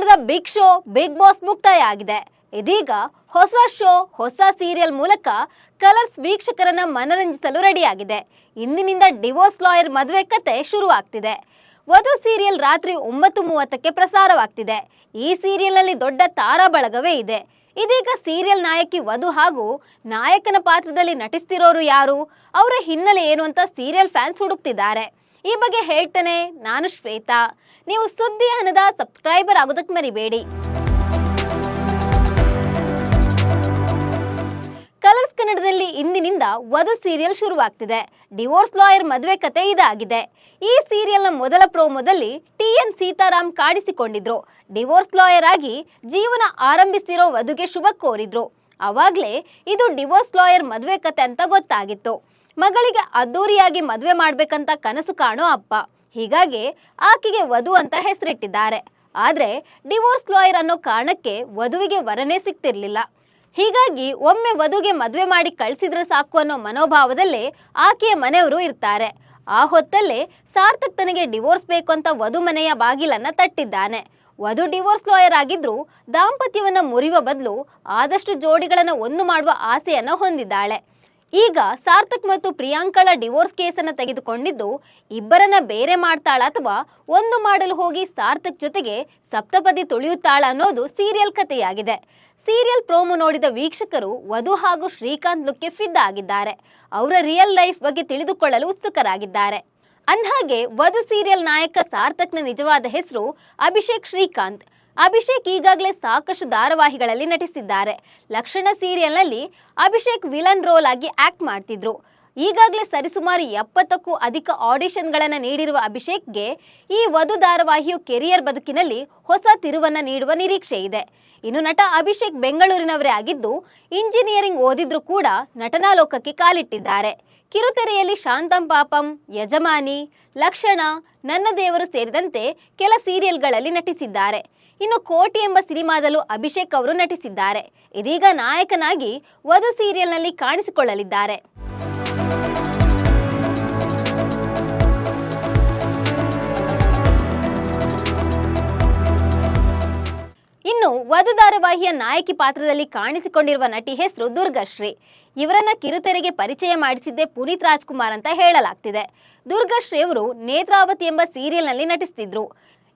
ಕನ್ನಡದ big show Bigg boss ಮುಕ್ತಾಯ ಆಗಿದೆ ಇದೀಗ ಹೊಸ ಶೋ, ಹೊಸ ಸೀರಿಯಲ್ ಮೂಲಕ ಕಲರ್ಸ್ ವೀಕ್ಷಕರನ್ನ ಮನರಂಜಿಸಲು ರೆಡಿಯಾಗಿದೆ. ಇಂದಿನಿಂದ ಡಿವೋರ್ಸ್ ಲಾಯರ್ ಮದುವೆ ಕತೆ ಶುರುವಾಗ್ತಿದೆ. ವಧು ಸೀರಿಯಲ್ ರಾತ್ರಿ ಒಂಬತ್ತು ಮೂವತ್ತಕ್ಕೆ ಪ್ರಸಾರವಾಗ್ತಿದೆ. ಈ ಸೀರಿಯಲ್ನಲ್ಲಿ ದೊಡ್ಡ ತಾರಾ ಬಳಗವೇ ಇದೆ. ಇದೀಗ ಸೀರಿಯಲ್ ನಾಯಕಿ ವಧು ಹಾಗೂ ನಾಯಕನ ಪಾತ್ರದಲ್ಲಿ ನಟಿಸ್ತಿರೋರು ಯಾರು? ಅವರ ಹಿನ್ನೆಲೆ ಏನು ಅಂತ ಸೀರಿಯಲ್ ಫ್ಯಾನ್ಸ್ ಹುಡುಕ್ತಿದ್ದಾರೆ. ಈ ಬಗ್ಗೆ ಹೇಳ್ತೇನೆ. ನಾನು ಶ್ವೇತಾ. ನೀವು ಸುದ್ದಿ ಹಣದ ಸಬ್ಸ್ಕ್ರೈಬರ್ ಆಗೋದಕ್ಕೆ ಮರಿಬೇಡಿ. ಕಲರ್ಸ್ ಕನ್ನಡದಲ್ಲಿ ಇಂದಿನಿಂದ ವಧು ಸೀರಿಯಲ್ ಶುರುವಾಗ್ತಿದೆ. ಡಿವೋರ್ಸ್ ಲಾಯರ್ ಮದುವೆ ಕತೆ ಇದಾಗಿದೆ. ಈ ಸೀರಿಯಲ್ನ ಮೊದಲ ಪ್ರೋಮೋದಲ್ಲಿ ಟಿ ಎನ್ ಸೀತಾರಾಮ್ ಕಾಣಿಸಿಕೊಂಡಿದ್ರು ಡಿವೋರ್ಸ್ ಲಾಯರ್ ಆಗಿ ಜೀವನ ಆರಂಭಿಸಿರೋ ವಧುಗೆ ಶುಭ ಕೋರಿದ್ರು. ಅವಾಗ್ಲೇ ಇದು ಡಿವೋರ್ಸ್ ಲಾಯರ್ ಮದುವೆ ಕತೆ ಅಂತ ಗೊತ್ತಾಗಿತ್ತು. ಮಗಳಿಗೆ ಅದ್ದೂರಿಯಾಗಿ ಮದುವೆ ಮಾಡ್ಬೇಕಂತ ಕನಸು ಕಾಣೋ ಅಪ್ಪ. ಹೀಗಾಗಿ ಆಕೆಗೆ ವಧು ಅಂತ ಹೆಸರಿಟ್ಟಿದ್ದಾರೆ. ಆದ್ರೆ ಡಿವೋರ್ಸ್ ಲಾಯರ್ ಅನ್ನೋ ಕಾರಣಕ್ಕೆ ವಧುವಿಗೆ ವರನೇ ಸಿಗ್ತಿರ್ಲಿಲ್ಲ. ಹೀಗಾಗಿ ಒಮ್ಮೆ ವಧುಗೆ ಮದುವೆ ಮಾಡಿ ಕಳಿಸಿದ್ರೆ ಸಾಕು ಅನ್ನೋ ಮನೋಭಾವದಲ್ಲೇ ಆಕೆಯ ಮನೆಯವರು ಇರ್ತಾರೆ. ಆ ಹೊತ್ತಲ್ಲೇ ಸಾರ್ಥಕ್ ತನಗೆ ಡಿವೋರ್ಸ್ ಬೇಕು ಅಂತ ವಧು ಮನೆಯ ಬಾಗಿಲನ್ನ ತಟ್ಟಿದ್ದಾನೆ. ವಧು ಡಿವೋರ್ಸ್ ಲಾಯರ್ ಆಗಿದ್ರು ದಾಂಪತ್ಯವನ್ನ ಮುರಿಯುವ ಬದಲು ಆದಷ್ಟು ಜೋಡಿಗಳನ್ನ ಒಂದು ಮಾಡುವ ಆಸೆಯನ್ನ ಹೊಂದಿದ್ದಾಳೆ. ಈಗ ಸಾರ್ಥಕ್ ಮತ್ತು ಪ್ರಿಯಾಂಕಳ ಡಿವೋರ್ಸ್ ಕೇಸನ್ನು ತೆಗೆದುಕೊಂಡಿದ್ದು, ಇಬ್ಬರನ್ನ ಬೇರೆ ಮಾಡ್ತಾಳ ಅಥವಾ ಒಂದು ಮಾಡಲು ಹೋಗಿ ಸಾರ್ಥಕ್ ಜೊತೆಗೆ ಸಪ್ತಪದಿ ತುಳಿಯುತ್ತಾಳ ಅನ್ನೋದು ಸೀರಿಯಲ್ ಕಥೆಯಾಗಿದೆ ಸೀರಿಯಲ್ ಪ್ರೋಮೋ ನೋಡಿದ ವೀಕ್ಷಕರು ವಧು ಹಾಗೂ ಶ್ರೀಕಾಂತ್ ಲುಕ್ಗೆ ಫಿದ್ದ ಆಗಿದ್ದಾರೆ. ಅವರ ರಿಯಲ್ ಲೈಫ್ ಬಗ್ಗೆ ತಿಳಿದುಕೊಳ್ಳಲು ಉತ್ಸುಕರಾಗಿದ್ದಾರೆ. ಅಂದ್ಹಾಗೆ, ವಧು ಸೀರಿಯಲ್ ನಾಯಕ ಸಾರ್ಥಕ್ನ ನಿಜವಾದ ಹೆಸರು ಅಭಿಷೇಕ್ ಶ್ರೀಕಾಂತ್. ಅಭಿಷೇಕ್ ಈಗಾಗಲೇ ಸಾಕಷ್ಟು ಧಾರಾವಾಹಿಗಳಲ್ಲಿ ನಟಿಸಿದ್ದಾರೆ. ಲಕ್ಷಣ ಸೀರಿಯಲ್ನಲ್ಲಿ ಅಭಿಷೇಕ್ ವಿಲನ್ ರೋಲ್ ಆಗಿ ಆಕ್ಟ್ ಮಾಡ್ತಿದ್ರು. ಈಗಾಗಲೇ ಸರಿಸುಮಾರು ಎಪ್ಪತ್ತಕ್ಕೂ ಅಧಿಕ ಆಡಿಷನ್ಗಳನ್ನು ನೀಡಿರುವ ಅಭಿಷೇಕ್ಗೆ ಈ ವಧು ಧಾರಾವಾಹಿಯು ಕೆರಿಯರ್ ಬದುಕಿನಲ್ಲಿ ಹೊಸ ತಿರುವನ್ನ ನೀಡುವ ನಿರೀಕ್ಷೆ ಇದೆ. ಇನ್ನು ನಟ ಅಭಿಷೇಕ್ ಬೆಂಗಳೂರಿನವರೇ ಆಗಿದ್ದು, ಇಂಜಿನಿಯರಿಂಗ್ ಓದಿದ್ರು ಕೂಡ ನಟನಾ ಲೋಕಕ್ಕೆ ಕಾಲಿಟ್ಟಿದ್ದಾರೆ. ಕಿರುತೆರೆಯಲ್ಲಿ ಶಾಂತಂ ಪಾಪಂ, ಯಜಮಾನಿ, ಲಕ್ಷಣ ನನ್ನ ದೇವರು ಸೇರಿದಂತೆ ಕೆಲ ಸೀರಿಯಲ್ಗಳಲ್ಲಿ ನಟಿಸಿದ್ದಾರೆ. ಇನ್ನು ಕೋಟಿ ಎಂಬ ಸಿನಿಮಾದಲ್ಲೂ ಅಭಿಷೇಕ್ ಅವರು ನಟಿಸಿದ್ದಾರೆ. ಇದೀಗ ನಾಯಕನಾಗಿ ವಧು ಸೀರಿಯಲ್ನಲ್ಲಿ ಕಾಣಿಸಿಕೊಳ್ಳಲಿದ್ದಾರೆ. ಧಾರಾವಾಹಿಯ ನಾಯಕಿ ಪಾತ್ರದಲ್ಲಿ ಕಾಣಿಸಿಕೊಂಡಿರುವ ನಟಿ ಹೆಸರು ದುರ್ಗಶ್ರೀ ಇವರನ್ನ ಕಿರುತೆರೆಗೆ ಪರಿಚಯ ಮಾಡಿಸಿದ್ದೇ ಪುನೀತ್ ರಾಜ್ಕುಮಾರ್ ಅಂತ ಹೇಳಲಾಗ್ತಿದೆ. ದುರ್ಗಶ್ರೀ ಅವರು ನೇತ್ರಾವತಿ ಎಂಬ ಸೀರಿಯಲ್ನಲ್ಲಿ ನಟಿಸ್ತಿದ್ರು.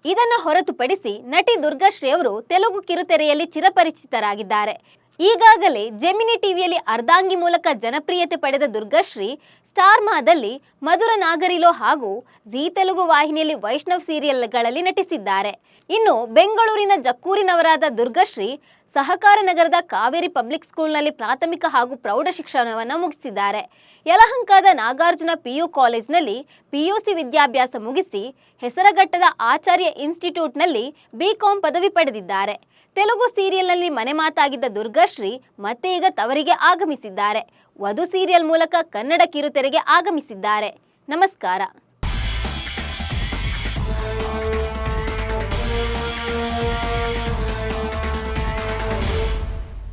ಇದನ್ನ ಹೊರತುಪಡಿಸಿ ನಟಿ ದುರ್ಗಶ್ರೀ ಅವರು ತೆಲುಗು ಕಿರುತೆರೆಯಲ್ಲಿ ಚಿರಪರಿಚಿತರಾಗಿದ್ದಾರೆ. ಈಗಾಗಲೇ ಜೆಮಿನಿ ಟಿವಿಯಲ್ಲಿ ಅರ್ಧಾಂಗಿ ಮೂಲಕ ಜನಪ್ರಿಯತೆ ಪಡೆದ ದುರ್ಗಶ್ರೀ, ಸ್ಟಾರ್ ಮಾದಲ್ಲಿ ಮಧುರ ನಾಗರಿಲೋ ಹಾಗೂ ಜೀ ತೆಲುಗು ವಾಹಿನಿಯಲ್ಲಿ ವೈಷ್ಣವ್ ಸೀರಿಯಲ್ಗಳಲ್ಲಿ ನಟಿಸಿದ್ದಾರೆ. ಇನ್ನು ಬೆಂಗಳೂರಿನ ಜಕ್ಕೂರಿನವರಾದ ದುರ್ಗಶ್ರೀ ಸಹಕಾರ ನಗರದ ಕಾವೇರಿ ಪಬ್ಲಿಕ್ ಸ್ಕೂಲ್ನಲ್ಲಿ ಪ್ರಾಥಮಿಕ ಹಾಗೂ ಪ್ರೌಢ ಶಿಕ್ಷಣವನ್ನು ಮುಗಿಸಿದ್ದಾರೆ. ಯಲಹಂಕದ ನಾಗಾರ್ಜುನ ಪಿಯು ಕಾಲೇಜ್ನಲ್ಲಿ ಪಿಯುಸಿ ವಿದ್ಯಾಭ್ಯಾಸ ಮುಗಿಸಿ ಹೆಸರಘಟ್ಟದ ಆಚಾರ್ಯ ಇನ್ಸ್ಟಿಟ್ಯೂಟ್ನಲ್ಲಿ ಬಿಕಾಂ ಪದವಿ ಪಡೆದಿದ್ದಾರೆ. ತೆಲುಗು ಸೀರಿಯಲ್ನಲ್ಲಿ ಮನೆ ಮಾತಾಗಿದ್ದ ದುರ್ಗಾಶ್ರೀ ಮತ್ತೆ ಈಗ ತವರಿಗೆ ಆಗಮಿಸಿದ್ದಾರೆ. ವಧು ಸೀರಿಯಲ್ ಮೂಲಕ ಕನ್ನಡ ಕಿರುತೆರೆಗೆ ಆಗಮಿಸಿದ್ದಾರೆ. ನಮಸ್ಕಾರ.